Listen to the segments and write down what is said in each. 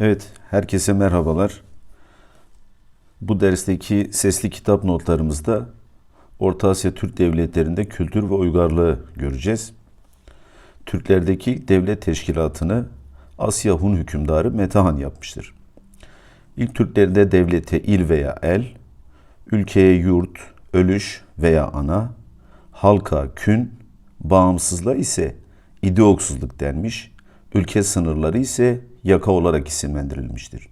Evet, herkese merhabalar. Bu dersteki sesli kitap notlarımızda Orta Asya Türk devletlerinde kültür ve uygarlığı göreceğiz. Türklerdeki devlet teşkilatını Asya Hun hükümdarı Metehan yapmıştır. İlk Türklerde devlete il veya el, ülkeye yurt, ölüş veya ana, halka kün, bağımsızlığa ise ideoksuzluk denmiş, ülke sınırları ise yaka olarak isimlendirilmiştir.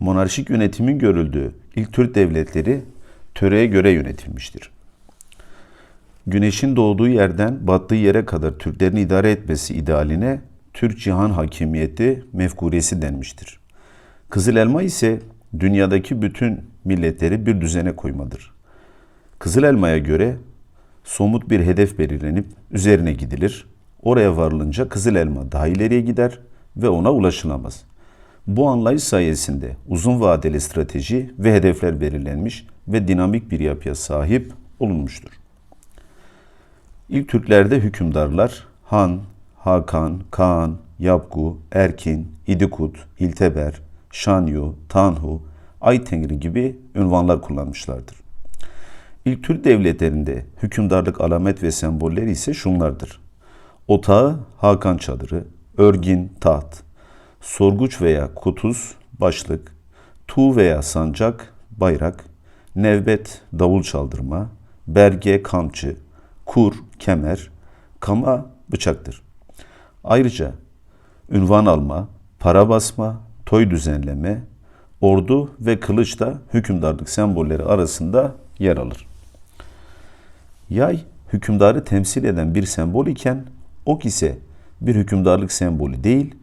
Monarşik yönetimin görüldüğü ilk Türk devletleri töreye göre yönetilmiştir. Güneşin doğduğu yerden battığı yere kadar Türklerin idare etmesi idealine Türk cihan hakimiyeti mefkuresi denmiştir. Kızıl elma ise dünyadaki bütün milletleri bir düzene koymadır. Kızıl elmaya göre somut bir hedef belirlenip üzerine gidilir. Oraya varılınca kızıl elma daha ileriye gider ve ona ulaşılamaz. Bu anlayış sayesinde uzun vadeli strateji ve hedefler belirlenmiş ve dinamik bir yapıya sahip olunmuştur. İlk Türklerde hükümdarlar Han, Hakan, Kaan, Yapgu, Erkin, İdikut, İlteber, Şanyu, Tanhu, Aytengri gibi ünvanlar kullanmışlardır. İlk Türk devletlerinde hükümdarlık alamet ve sembolleri ise şunlardır. Otağı Hakan çadırı, örgin taht, sorguç veya kutuz başlık, tu veya sancak bayrak, nevbet davul çaldırma, berge kamçı, kur kemer, kama bıçaktır. Ayrıca ünvan alma, para basma, toy düzenleme, ordu ve kılıç da hükümdarlık sembolleri arasında yer alır. Yay hükümdarı temsil eden bir sembol iken ok ise bir hükümdarlık sembolü değil,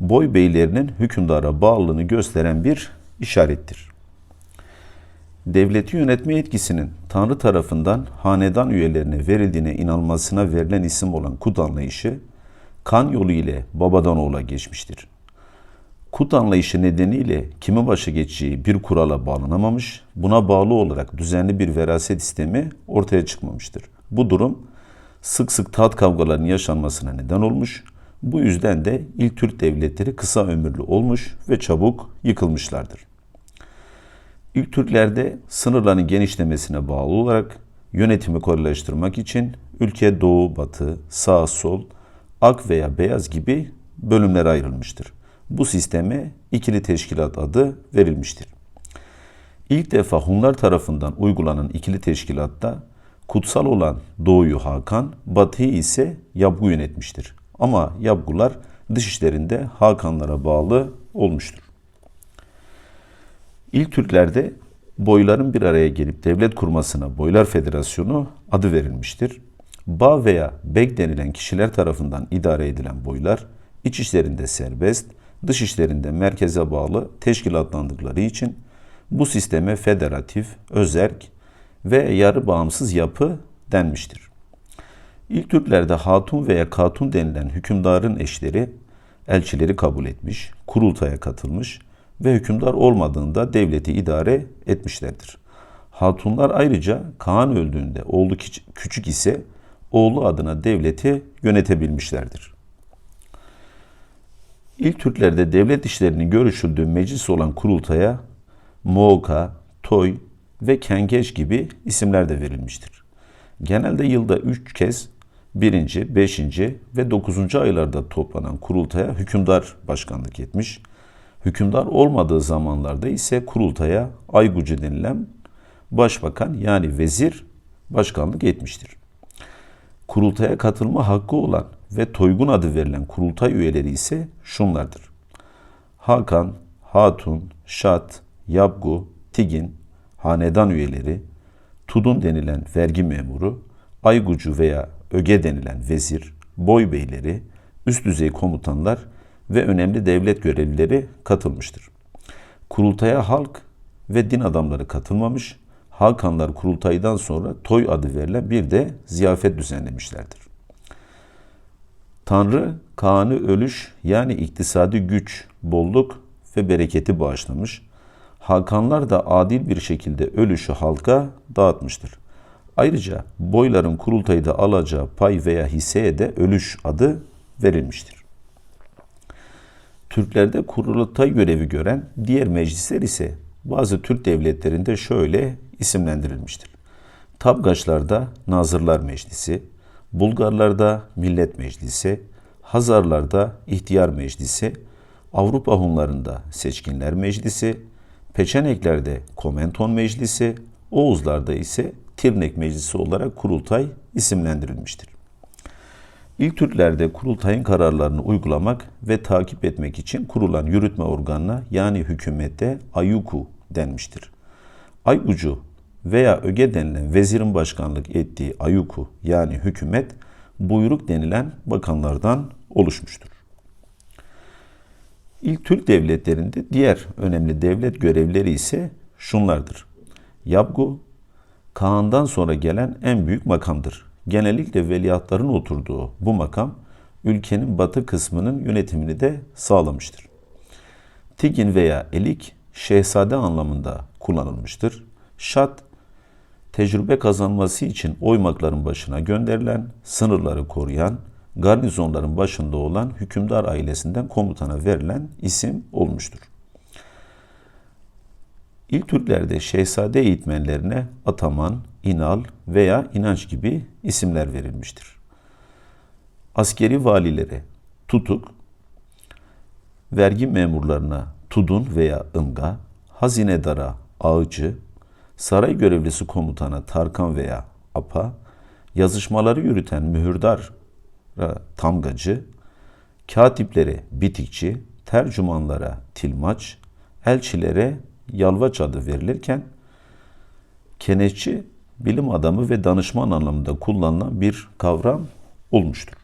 boy beylerinin hükümdara bağlılığını gösteren bir işarettir. Devleti yönetme yetkisinin Tanrı tarafından hanedan üyelerine verildiğine inanmasına verilen isim olan kut anlayışı, kan yolu ile babadan oğula geçmiştir. Kut anlayışı nedeniyle kimi başa geçeceği bir kurala bağlanamamış, buna bağlı olarak düzenli bir veraset sistemi ortaya çıkmamıştır. Bu durum sık sık taht kavgalarının yaşanmasına neden olmuş. Bu yüzden de ilk Türk devletleri kısa ömürlü olmuş ve çabuk yıkılmışlardır. İlk Türklerde sınırların genişlemesine bağlı olarak yönetimi kolaylaştırmak için ülke doğu, batı, sağ, sol, ak veya beyaz gibi bölümlere ayrılmıştır. Bu sisteme ikili teşkilat adı verilmiştir. İlk defa Hunlar tarafından uygulanan ikili teşkilatta kutsal olan Doğu'yu Hakan, Batı'yı ise Yabgu yönetmiştir. Ama Yabgular dış işlerinde Hakanlara bağlı olmuştur. İlk Türklerde boyların bir araya gelip devlet kurmasına Boylar Federasyonu adı verilmiştir. Bağ veya bek denilen kişiler tarafından idare edilen boylar iç işlerinde serbest, dış işlerinde merkeze bağlı teşkilatlandıkları için bu sisteme federatif, özerk ve yarı bağımsız yapı denmiştir. İlk Türklerde hatun veya katun denilen hükümdarın eşleri elçileri kabul etmiş, kurultaya katılmış ve hükümdar olmadığında devleti idare etmişlerdir. Hatunlar ayrıca Kaan öldüğünde oğlu küçük ise oğlu adına devleti yönetebilmişlerdir. İlk Türklerde devlet işlerinin görüşüldüğü meclis olan kurultaya Moğka, Toy ve Kengeç gibi isimler de verilmiştir. Genelde yılda üç kez birinci, beşinci ve dokuzuncu aylarda toplanan kurultaya hükümdar başkanlık etmiş. Hükümdar olmadığı zamanlarda ise kurultaya Aygucu denilen başbakan yani vezir başkanlık etmiştir. Kurultaya katılma hakkı olan ve Toygun adı verilen kurultay üyeleri ise şunlardır. Hakan, Hatun, Şat, Yabgu, Tigin, hanedan üyeleri, Tudun denilen vergi memuru, Aygucu veya Öge denilen vezir, boy beyleri, üst düzey komutanlar ve önemli devlet görevlileri katılmıştır. Kurultaya halk ve din adamları katılmamış, Hakanlar kurultaydan sonra toy adı verilen bir de ziyafet düzenlemişlerdir. Tanrı Kaan'ı ölüş yani iktisadi güç, bolluk ve bereketi bağışlamış. Hakanlar da adil bir şekilde ölüşü halka dağıtmıştır. Ayrıca boyların kurultayda alacağı pay veya hisseye de ölüş adı verilmiştir. Türklerde kurultay görevi gören diğer meclisler ise bazı Türk devletlerinde şöyle isimlendirilmiştir. Tabgaçlarda Nazırlar Meclisi, Bulgarlarda Millet Meclisi, Hazarlarda İhtiyar Meclisi, Avrupa Hunlarında Seçkinler Meclisi, Peçeneklerde Komenton Meclisi, Oğuzlarda ise Tirnek Meclisi olarak kurultay isimlendirilmiştir. İlk Türklerde kurultayın kararlarını uygulamak ve takip etmek için kurulan yürütme organına yani hükümette ayuku denmiştir. Ayucu veya öge denilen vezirin başkanlık ettiği ayuku yani hükümet buyruk denilen bakanlardan oluşmuştur. İlk Türk devletlerinde diğer önemli devlet görevleri ise şunlardır. Yabgu, Kaan'dan sonra gelen en büyük makamdır. Genellikle veliahtların oturduğu bu makam, ülkenin batı kısmının yönetimini de sağlamıştır. Tigin veya elik, şehzade anlamında kullanılmıştır. Şat, tecrübe kazanması için oymakların başına gönderilen, sınırları koruyan, garnizonların başında olan hükümdar ailesinden komutana verilen isim olmuştur. İlk Türklerde şehzade eğitmenlerine ataman, inal veya inanç gibi isimler verilmiştir. Askeri valilere tutuk, vergi memurlarına tudun veya ımga, hazinedara ağıcı, saray görevlisi komutana tarkan veya apa, yazışmaları yürüten mühürdar tamgacı, katiplere bitikçi, tercümanlara tilmaç, elçilere yalvaç adı verilirken kenetçi bilim adamı ve danışman anlamında kullanılan bir kavram olmuştur.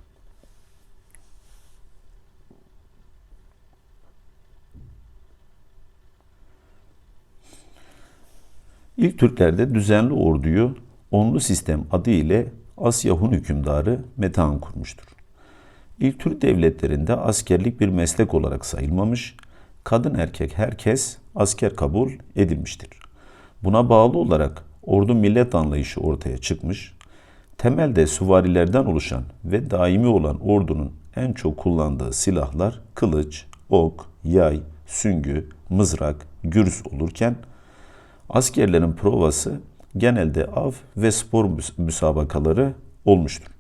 İlk Türklerde düzenli orduyu onlu sistem adı ile Asya Hun hükümdarı Metehan kurmuştur. İlk Türk devletlerinde askerlik bir meslek olarak sayılmamış, kadın erkek herkes asker kabul edilmiştir. Buna bağlı olarak ordu millet anlayışı ortaya çıkmış, temelde süvarilerden oluşan ve daimi olan ordunun en çok kullandığı silahlar kılıç, ok, yay, süngü, mızrak, gürs olurken askerlerin provası genelde av ve spor müsabakaları olmuştur.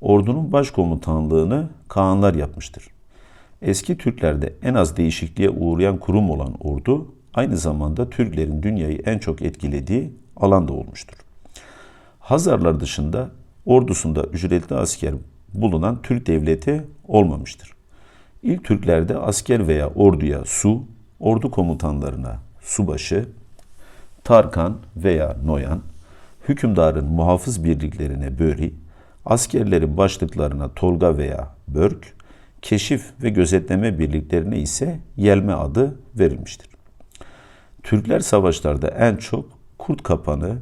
Ordunun başkomutanlığını Kaanlar yapmıştır. Eski Türklerde en az değişikliğe uğrayan kurum olan ordu aynı zamanda Türklerin dünyayı en çok etkilediği alanda olmuştur. Hazarlar dışında ordusunda ücretli asker bulunan Türk devleti olmamıştır. İlk Türklerde asker veya orduya su, ordu komutanlarına subaşı, tarkan veya noyan, hükümdarın muhafız birliklerine böri, askerlerin başlıklarına tolga veya börk, keşif ve gözetleme birliklerine ise yelme adı verilmiştir. Türkler savaşlarda en çok kurt kapanı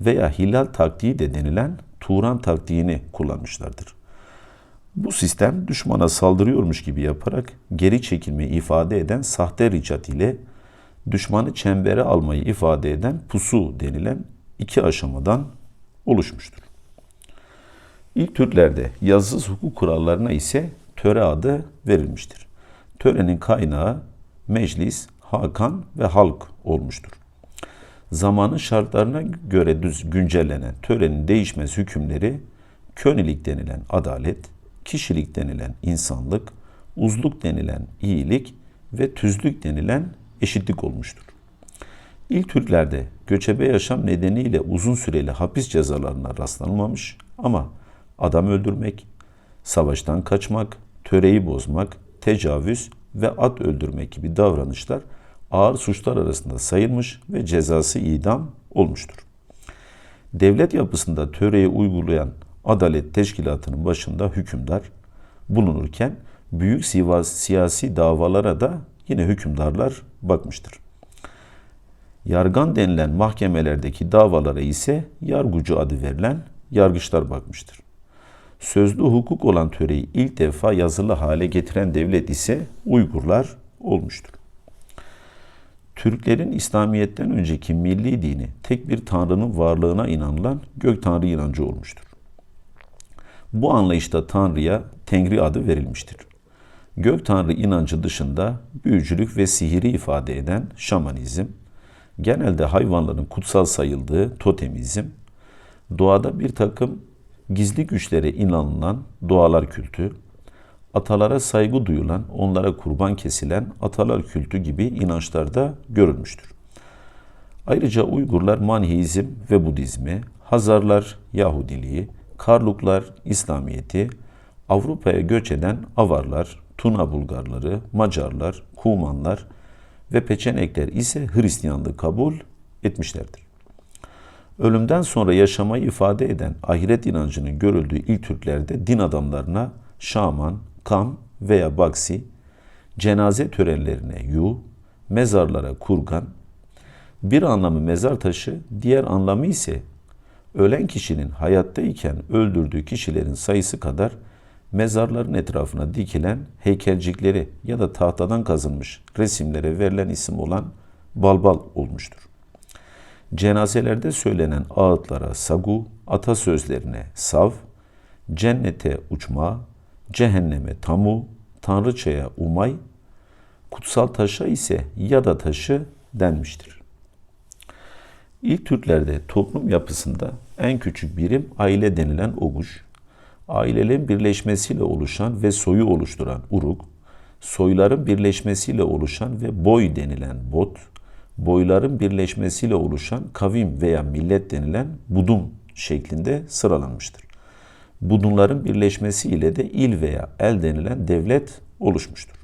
veya hilal taktiği de denilen Turan taktiğini kullanmışlardır. Bu sistem düşmana saldırıyormuş gibi yaparak geri çekilme ifade eden sahte ricat ile düşmanı çembere almayı ifade eden pusu denilen iki aşamadan oluşmuştur. İlk Türklerde yazısız hukuk kurallarına ise töre adı verilmiştir. Törenin kaynağı meclis, hakan ve halk olmuştur. Zamanın şartlarına göre düz güncellenen törenin değişmez hükümleri könilik denilen adalet, kişilik denilen insanlık, uzluk denilen iyilik ve tüzlük denilen eşitlik olmuştur. İlk Türklerde göçebe yaşam nedeniyle uzun süreli hapis cezalarına rastlanmamış ama adam öldürmek, savaştan kaçmak, töreyi bozmak, tecavüz ve at öldürmek gibi davranışlar ağır suçlar arasında sayılmış ve cezası idam olmuştur. Devlet yapısında töreyi uygulayan adalet teşkilatının başında hükümdar bulunurken büyük siyasi davalara da yine hükümdarlar bakmıştır. Yargan denilen mahkemelerdeki davalara ise yargıcı adı verilen yargıçlar bakmıştır. Sözlü hukuk olan töreyi ilk defa yazılı hale getiren devlet ise Uygurlar olmuştur. Türklerin İslamiyet'ten önceki milli dini tek bir tanrının varlığına inanılan gök tanrı inancı olmuştur. Bu anlayışta tanrıya Tengri adı verilmiştir. Gök tanrı inancı dışında büyücülük ve sihiri ifade eden şamanizm, genelde hayvanların kutsal sayıldığı totemizm, doğada bir takım gizli güçlere inanılan doğalar kültü, atalara saygı duyulan, onlara kurban kesilen atalar kültü gibi inançlarda görülmüştür. Ayrıca Uygurlar Manheizm ve Budizmi, Hazarlar Yahudiliği, Karluklar İslamiyeti, Avrupa'ya göç eden Avarlar, Tuna Bulgarları, Macarlar, Kumanlar ve Peçenekler ise Hristiyanlığı kabul etmişlerdir. Ölümden sonra yaşamayı ifade eden ahiret inancının görüldüğü ilk Türklerde din adamlarına şaman, kam veya baksi, cenaze törenlerine yu, mezarlara kurgan, bir anlamı mezar taşı, diğer anlamı ise ölen kişinin hayattayken öldürdüğü kişilerin sayısı kadar mezarların etrafına dikilen heykelcikleri ya da tahtadan kazınmış resimlere verilen isim olan balbal olmuştur. Cenazelerde söylenen ağıtlara sagu, atasözlerine sav, cennete uçma, cehenneme tamu, tanrıçaya umay, kutsal taşa ise yada taşı denmiştir. İlk Türklerde toplum yapısında en küçük birim aile denilen oguş, ailelerin birleşmesiyle oluşan ve soyu oluşturan uruk, soyların birleşmesiyle oluşan ve boy denilen bot, boyların birleşmesiyle oluşan kavim veya millet denilen budum şeklinde sıralanmıştır. Budunların birleşmesiyle de il veya el denilen devlet oluşmuştur.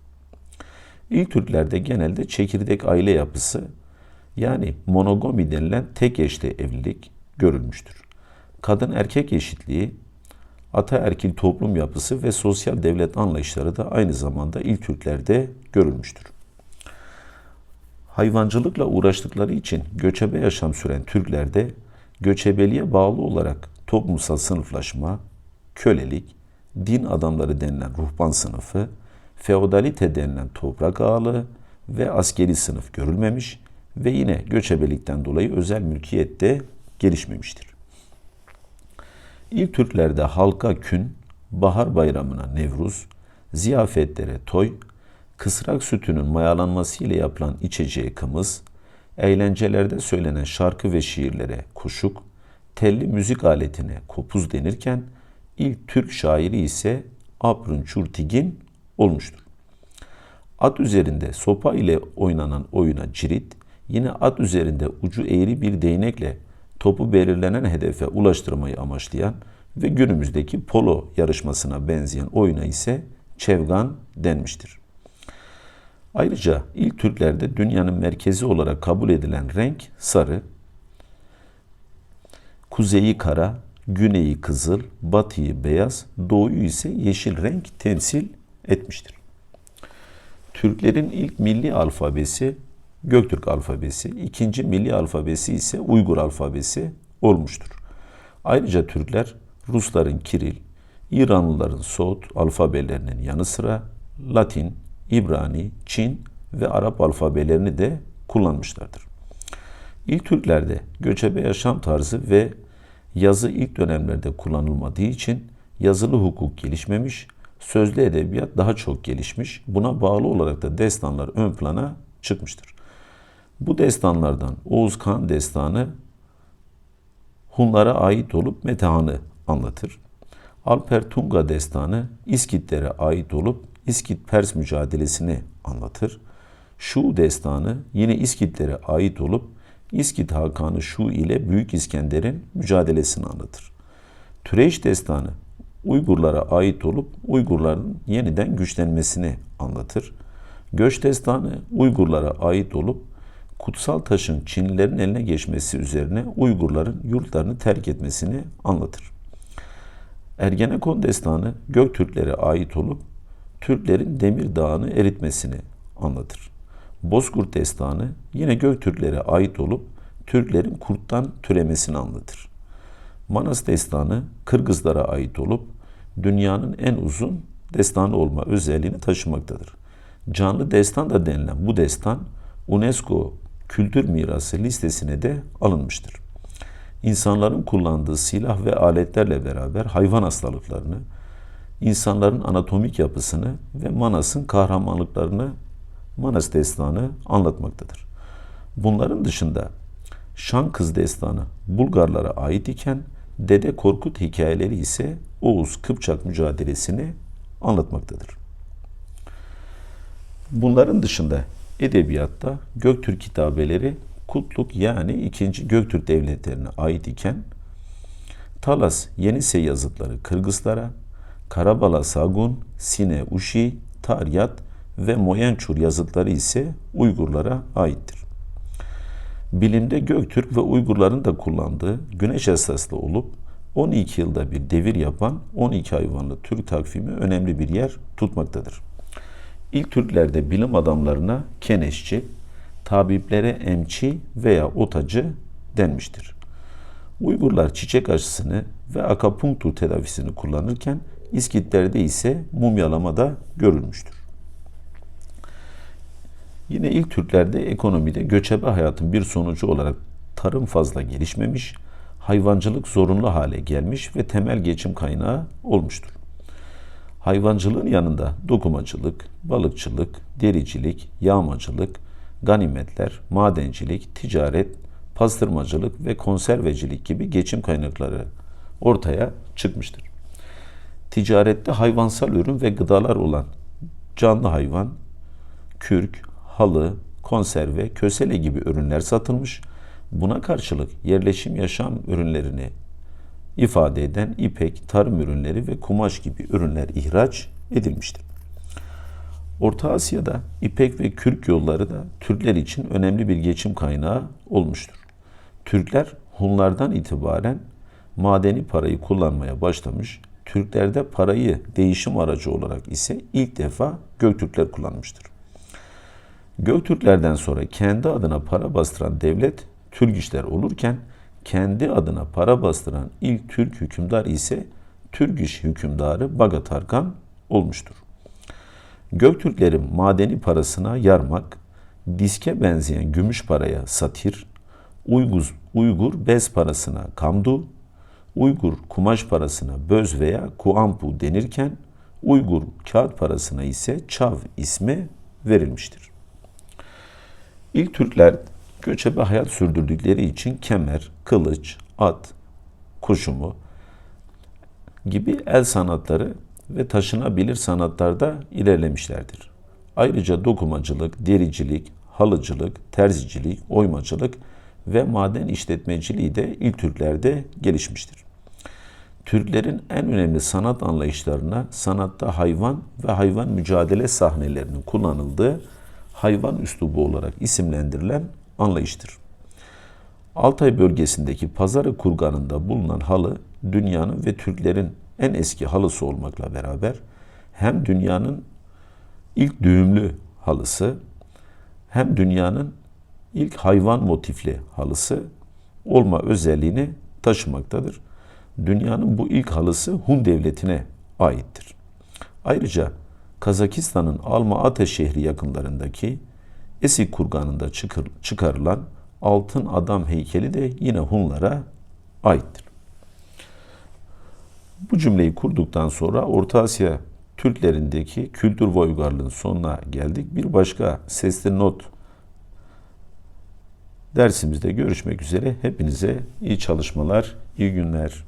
İlk Türklerde genelde çekirdek aile yapısı yani monogami denilen tek eşli evlilik görülmüştür. Kadın erkek eşitliği, ataerkil toplum yapısı ve sosyal devlet anlayışları da aynı zamanda ilk Türklerde görülmüştür. Hayvancılıkla uğraştıkları için göçebe yaşam süren Türklerde göçebeliğe bağlı olarak toplumsal sınıflaşma, kölelik, din adamları denilen ruhban sınıfı, feodalite denilen toprak ağalığı ve askeri sınıf görülmemiş ve yine göçebelikten dolayı özel mülkiyet de gelişmemiştir. İlk Türklerde halka kün, bahar bayramına Nevruz, ziyafetlere toy, kısrak sütünün mayalanması ile yapılan içeceği kımız, eğlencelerde söylenen şarkı ve şiirlere kuşuk, telli müzik aletine kopuz denirken ilk Türk şairi ise Abrun Çurtigin olmuştur. At üzerinde sopa ile oynanan oyuna cirit, yine at üzerinde ucu eğri bir değnekle topu belirlenen hedefe ulaştırmayı amaçlayan ve günümüzdeki polo yarışmasına benzeyen oyuna ise çevgan denmiştir. Ayrıca ilk Türklerde dünyanın merkezi olarak kabul edilen renk sarı, kuzeyi kara, güneyi kızıl, batıyı beyaz, doğuyu ise yeşil renk temsil etmiştir. Türklerin ilk milli alfabesi Göktürk alfabesi, ikinci milli alfabesi ise Uygur alfabesi olmuştur. Ayrıca Türkler Rusların Kiril, İranlıların Soğut alfabelerinin yanı sıra Latin, İbrani, Çin ve Arap alfabelerini de kullanmışlardır. İlk Türklerde göçebe yaşam tarzı ve yazı ilk dönemlerde kullanılmadığı için yazılı hukuk gelişmemiş, sözlü edebiyat daha çok gelişmiş. Buna bağlı olarak da destanlar ön plana çıkmıştır. Bu destanlardan Oğuz Kağan destanı Hunlara ait olup Metehan'ı anlatır. Alper Tunga destanı İskitlere ait olup İskit-Pers mücadelesini anlatır. Şu destanı yine İskitlere ait olup İskit Hakanı Şu ile Büyük İskender'in mücadelesini anlatır. Türeyş destanı Uygurlara ait olup Uygurların yeniden güçlenmesini anlatır. Göç destanı Uygurlara ait olup kutsal taşın Çinlilerin eline geçmesi üzerine Uygurların yurtlarını terk etmesini anlatır. Ergenekon destanı Göktürklere ait olup Türklerin Demir Dağı'nı eritmesini anlatır. Bozkurt destanı yine Göktürklere ait olup Türklerin kurttan türemesini anlatır. Manas destanı Kırgızlara ait olup dünyanın en uzun destanı olma özelliğini taşımaktadır. Canlı destan da denilen bu destan UNESCO kültür mirası listesine de alınmıştır. İnsanların kullandığı silah ve aletlerle beraber hayvan hastalıklarını, insanların anatomik yapısını ve Manas'ın kahramanlıklarını Manas destanı anlatmaktadır. Bunların dışında Şan Kız destanı Bulgarlara ait iken Dede Korkut hikayeleri ise Oğuz Kıpçak mücadelesini anlatmaktadır. Bunların dışında edebiyatta Göktürk kitabeleri Kutluk yani 2. Göktürk devletlerine ait iken Talas Yenisey yazıtları Kırgızlara, Karabala Sagun, Sine Uşi, Taryat ve Moyençur yazıtları ise Uygurlara aittir. Bilimde Göktürk ve Uygurların da kullandığı güneş esaslı olup 12 yılda bir devir yapan 12 hayvanlı Türk takvimi önemli bir yer tutmaktadır. İlk Türklerde bilim adamlarına keneşçi, tabiplere emçi veya otacı denmiştir. Uygurlar çiçek aşısını ve akapunktur tedavisini kullanırken İskitlerde ise mumyalama da görülmüştür. Yine ilk Türklerde ekonomide göçebe hayatın bir sonucu olarak tarım fazla gelişmemiş, hayvancılık zorunlu hale gelmiş ve temel geçim kaynağı olmuştur. Hayvancılığın yanında dokumacılık, balıkçılık, dericilik, yağmacılık, ganimetler, madencilik, ticaret, pastırmacılık ve konservecilik gibi geçim kaynakları ortaya çıkmıştır. Ticarette hayvansal ürün ve gıdalar olan canlı hayvan, kürk, halı, konserve, kösele gibi ürünler satılmış. Buna karşılık yerleşim yaşam ürünlerini ifade eden ipek, tarım ürünleri ve kumaş gibi ürünler ihraç edilmiştir. Orta Asya'da ipek ve kürk yolları da Türkler için önemli bir geçim kaynağı olmuştur. Türkler Hunlardan itibaren madeni parayı kullanmaya başlamış. Türklerde parayı değişim aracı olarak ise ilk defa Göktürkler kullanmıştır. Göktürklerden sonra kendi adına para bastıran devlet Türk işler olurken kendi adına para bastıran ilk Türk hükümdar ise Türk iş hükümdarı Baga Tarkan olmuştur. Göktürklerin madeni parasına yarmak, diske benzeyen gümüş paraya satir, Uygur, Uygur bez parasına kamdu, Uygur kumaş parasına böz veya kuampu denirken Uygur kağıt parasına ise çav ismi verilmiştir. İlk Türkler göçebe hayat sürdürdükleri için kemer, kılıç, at, kuşumu gibi el sanatları ve taşınabilir sanatlarda ilerlemişlerdir. Ayrıca dokumacılık, dericilik, halıcılık, terzicilik, oymacılık ve maden işletmeciliği de ilk Türklerde gelişmiştir. Türklerin en önemli sanat anlayışlarına sanatta hayvan ve hayvan mücadele sahnelerinin kullanıldığı hayvan üslubu olarak isimlendirilen anlayıştır. Altay bölgesindeki Pazarı kurganında bulunan halı dünyanın ve Türklerin en eski halısı olmakla beraber hem dünyanın ilk düğümlü halısı hem dünyanın ilk hayvan motifli halısı olma özelliğini taşımaktadır. Dünyanın bu ilk halısı Hun devletine aittir. Ayrıca Kazakistan'ın Alma-Ate şehri yakınlarındaki Esik kurganında çıkarılan altın adam heykeli de yine Hunlara aittir. Bu cümleyi kurduktan sonra Orta Asya Türklerindeki kültür ve uygarlığın sonuna geldik. Bir başka sesli not dersimizde görüşmek üzere. Hepinize iyi çalışmalar, iyi günler.